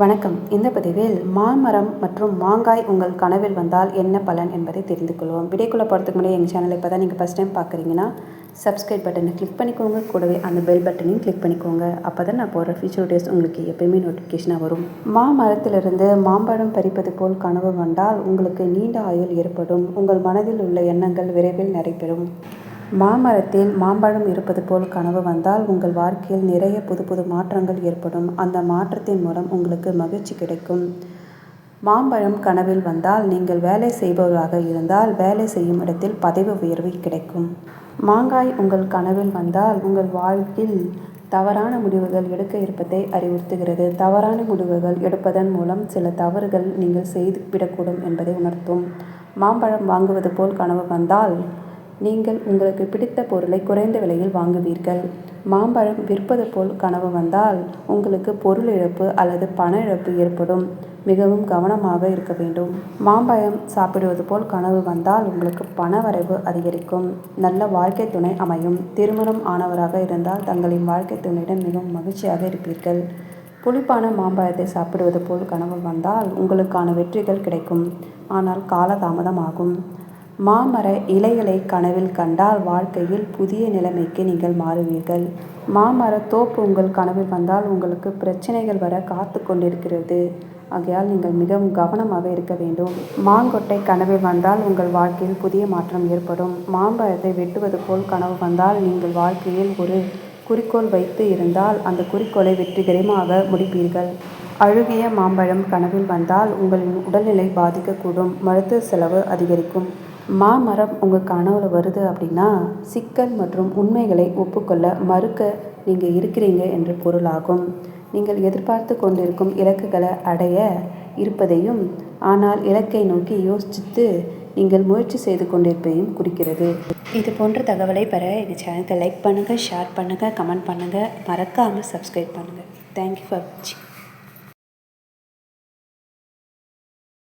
வணக்கம். இந்த பதிவில் மாமரம் மற்றும் மாங்காய் உங்கள் கனவில் வந்தால் என்ன பலன் என்பதை தெரிந்து கொள்வோம். விடைக்குள்ளே போகிறதுக்கு முன்னாடி எங்கள் சேனலை இப்போ தான் நீங்கள் ஃபஸ்ட் டைம் பார்க்குறீங்கன்னா சப்ஸ்கிரைப் பட்டனை கிளிக் பண்ணிக்கோங்க. கூடவே அந்த பெல் பட்டனையும் கிளிக் பண்ணிக்கோங்க. அப்போ தான் நான் போடுற ஃபியூச்சர் டேஸ் உங்களுக்கு எப்பயுமே நோட்டிஃபிகேஷனாக வரும். மாமரத்திலிருந்து மாம்பழம் பறிப்பது போல் கனவு வந்தால் உங்களுக்கு நீண்ட ஆயுள் ஏற்படும். உங்கள் மனதில் உள்ள எண்ணங்கள் விரைவில் நடைபெறும் மாமரத்தில் மாம்பழம் இருப்பது போல் கனவு வந்தால் உங்கள் வாழ்க்கையில் நிறைய புது புது மாற்றங்கள் ஏற்படும். அந்த மாற்றத்தின் மூலம் உங்களுக்கு மகிழ்ச்சி கிடைக்கும். மாம்பழம் கனவில் வந்தால் நீங்கள் வேலை செய்பவராக இருந்தால் வேலை செய்யும் இடத்தில் பதவி உயர்வு கிடைக்கும். மாங்காய் உங்கள் கனவில் வந்தால் உங்கள் வாழ்க்கையில் தவறான முடிவுகள் எடுக்க இருப்பதை அறிவுறுத்துகிறது. தவறான முடிவுகள் எடுப்பதன் மூலம் சில தவறுகள் நீங்கள் செய்து விடக்கூடும் என்பதை உணர்த்தும். மாம்பழம் வாங்குவது போல் கனவு வந்தால் நீங்கள் உங்களுக்கு பிடித்த பொருளை குறைந்த விலையில் வாங்குவீர்கள். மாம்பழம் விற்பது போல் கனவு வந்தால் உங்களுக்கு பொருள் இழப்பு அல்லது பண இழப்பு ஏற்படும். மிகவும் கவனமாக இருக்க வேண்டும். மாம்பழம் சாப்பிடுவது போல் கனவு வந்தால் உங்களுக்கு பண வரவு அதிகரிக்கும். நல்ல வாழ்க்கை துணை அமையும். திருமணம் ஆனவராக இருந்தால் தங்களின் வாழ்க்கை துணையுடன் மிகவும் மகிழ்ச்சியாக இருப்பீர்கள். புளிப்பான மாம்பழத்தை சாப்பிடுவது போல் கனவு வந்தால் உங்களுக்கான வெற்றிகள் கிடைக்கும். ஆனால் காலதாமதமாகும் மாமர இலைகளை கனவில் கண்டால் வாழ்க்கையில் புதிய நிலைமைக்கு நீங்கள் மாறுவீர்கள். மாமர தோப்பு உங்கள் கனவில் வந்தால் உங்களுக்கு பிரச்சனைகள் வர காத்து கொண்டிருக்கிறது. ஆகையால் நீங்கள் மிகவும் கவனமாக இருக்க வேண்டும். மாங்கொட்டை கனவில் வந்தால் உங்கள் வாழ்க்கையில் புதிய மாற்றம் ஏற்படும். மாம்பழத்தை வெட்டுவது போல் கனவு வந்தால் நீங்கள் வாழ்க்கையில் ஒரு குறிக்கோள் வைத்து இருந்தால் அந்த குறிக்கோளை வெற்றிகரமாக முடிப்பீர்கள். அழுகிய மாம்பழம் கனவில் வந்தால் உங்களின் உடல்நிலை பாதிக்கக்கூடும். மருத்துவ செலவு அதிகரிக்கும். மாமரம் உங்கள் கனவுல வருது அப்படின்னா சிக்கல் மற்றும் உண்மைகளை ஒப்புக்கொள்ள மறுக்க நீங்கள் இருக்கிறீங்க என்று பொருளாகும். நீங்கள் எதிர்பார்த்து கொண்டிருக்கும் இலக்குகளை அடைய இருப்பதையும் ஆனால் இலக்கை நோக்கி யோசித்து நீங்கள் முயற்சி செய்து கொண்டிருப்பதையும் குறிக்கிறது. இது போன்ற தகவலை பெற எங்கள் சேனலுக்கு லைக் பண்ணுங்கள் ஷேர் பண்ணுங்கள் கமெண்ட் பண்ணுங்கள் மறக்காமல் சப்ஸ்கிரைப் பண்ணுங்கள் தேங்க்யூ ஃபார் வாட்சிங்